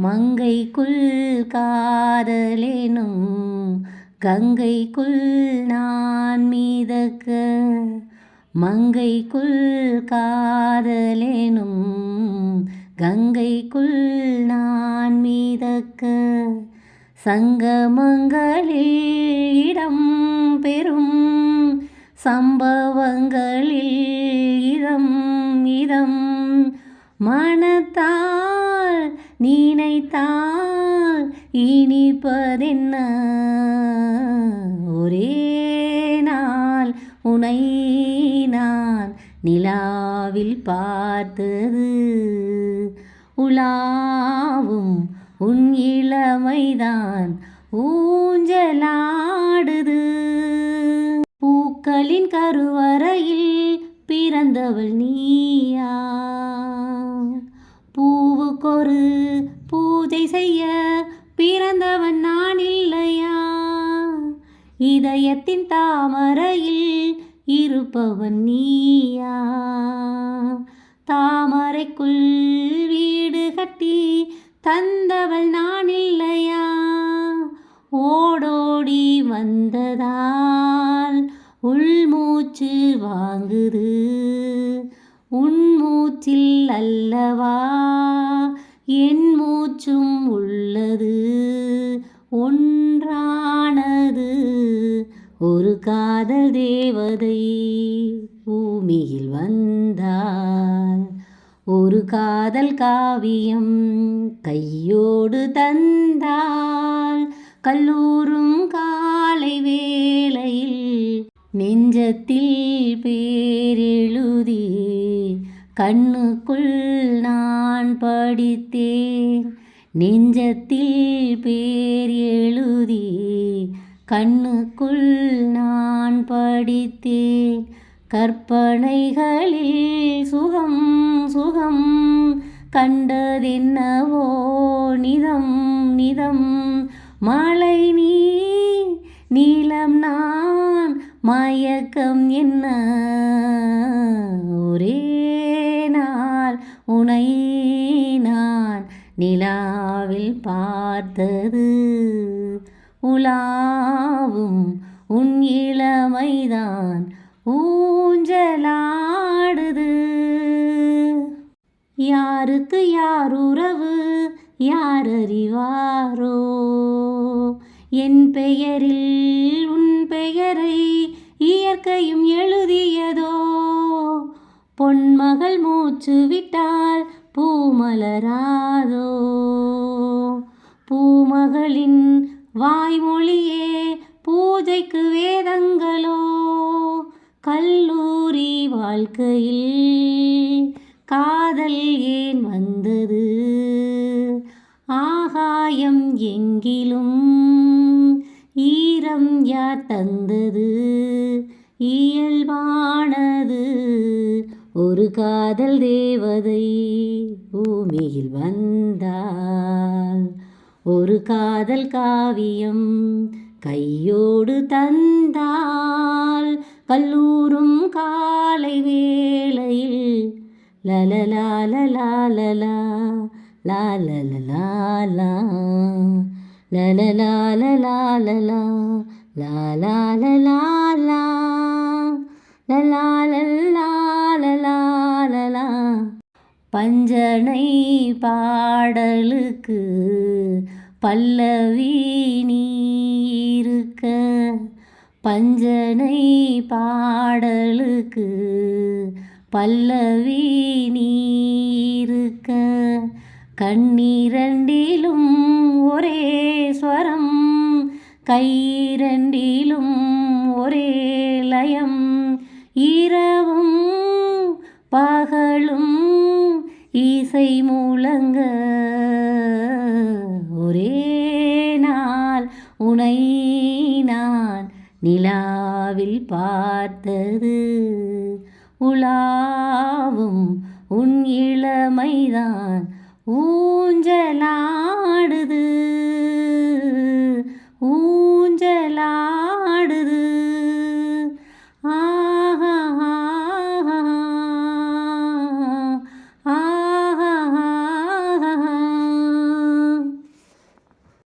மங்கைக்குள் காதலேனும் கங்கைக்குள் நான் மீதக்க மங்கைக்குள் காதலேனும் கங்கைக்குள் நான் மீதக்க சங்கமங்களில் இடம் பெறும் சம்பவங்களில் இதம் இதம் மனத்தால் நினைத்தால் இனிப்பதென்ன? ஒரே நாள் உனை நான் நிலாவில் பார்த்தது. உலாவும் உன் இளமைதான் ஊஞ்சலாடுது. பூக்களின் கருவறையில் பிறந்தவள் நீயா? ஒரு பூஜை செய்ய பிறந்தவன் நான் இல்லையா? இதயத்தின் தாமரையில் இருப்பவன் நீயா? தாமரைக்குள் வீடு கட்டி தந்தவள் நான் இல்லையா? ஓடோடி வந்ததால் உள்மூச்சு வாங்குது. உன் மூச்சில் அல்லவா? என் மூச்சும் உள்ளது ஒன்றானது. ஒரு காதல் தேவதை பூமியில் வந்தாள் ஒரு காதல் காவியம் கையோடு தந்தாள் கல்லூரும் காலை வேளையில் நெஞ்சத்தில் பேரே கண்ணுக்குள் நான் படித்தேன். நெஞ்சத்தில் பேர் எழுதி கண்ணுக்குள் நான் படித்தேன். கற்பனைகளில் சுகம் சுகம் கண்டதென்னவோ நிதம் நிதம். மழை நீ நீளம் நான் மயக்கம் என்ன? நிலாவில் பார்த்தது. உலாவும் உன் இளமைதான் ஊஞ்சலாடுது. யாருக்கு யார் உறவு யார் அறிவாரோ? என் பெயரில் உன் பெயரை இயற்கையும் எழுதியதோ? பொன்மகள் மூச்சு விட்டால் பூமலராதோ பூமகளின் வாய்மொழியே பூஜைக்கு வேதங்களோ? கல்லூரி வாழ்க்கையில் காதல் ஏன் வந்தது? ஆகாயம் எங்கிலும் ஈரம் யார் தந்தது? இயல்பானது ஒரு காதல் தேவதை பூமியில் வந்தாள் ஒரு காதல் காவியம் கையோடு தந்தால் கல்லூரும் காலை வேளையில் லலலாலலாலலா லாலலலாலா லலலாலலாலலா லாலாலலாலா லலாலலாலலாலலா பஞ்சனை பாடலுக்கு பல்லவி நீருக்க பஞ்சனை பாடலுக்கு பல்லவி நீருக்க கண்ணீரண்டிலும் ஒரே ஸ்வரம் கையிரண்டிலும் ஒரே லயம் இரவும் பகலும் இசை மூலங்க ஒரே நாள் உனை நான் நிலாவில் பார்த்தது. உலாவும் உன் இளமைதான் ஊஞ்சலாடுது. ஊ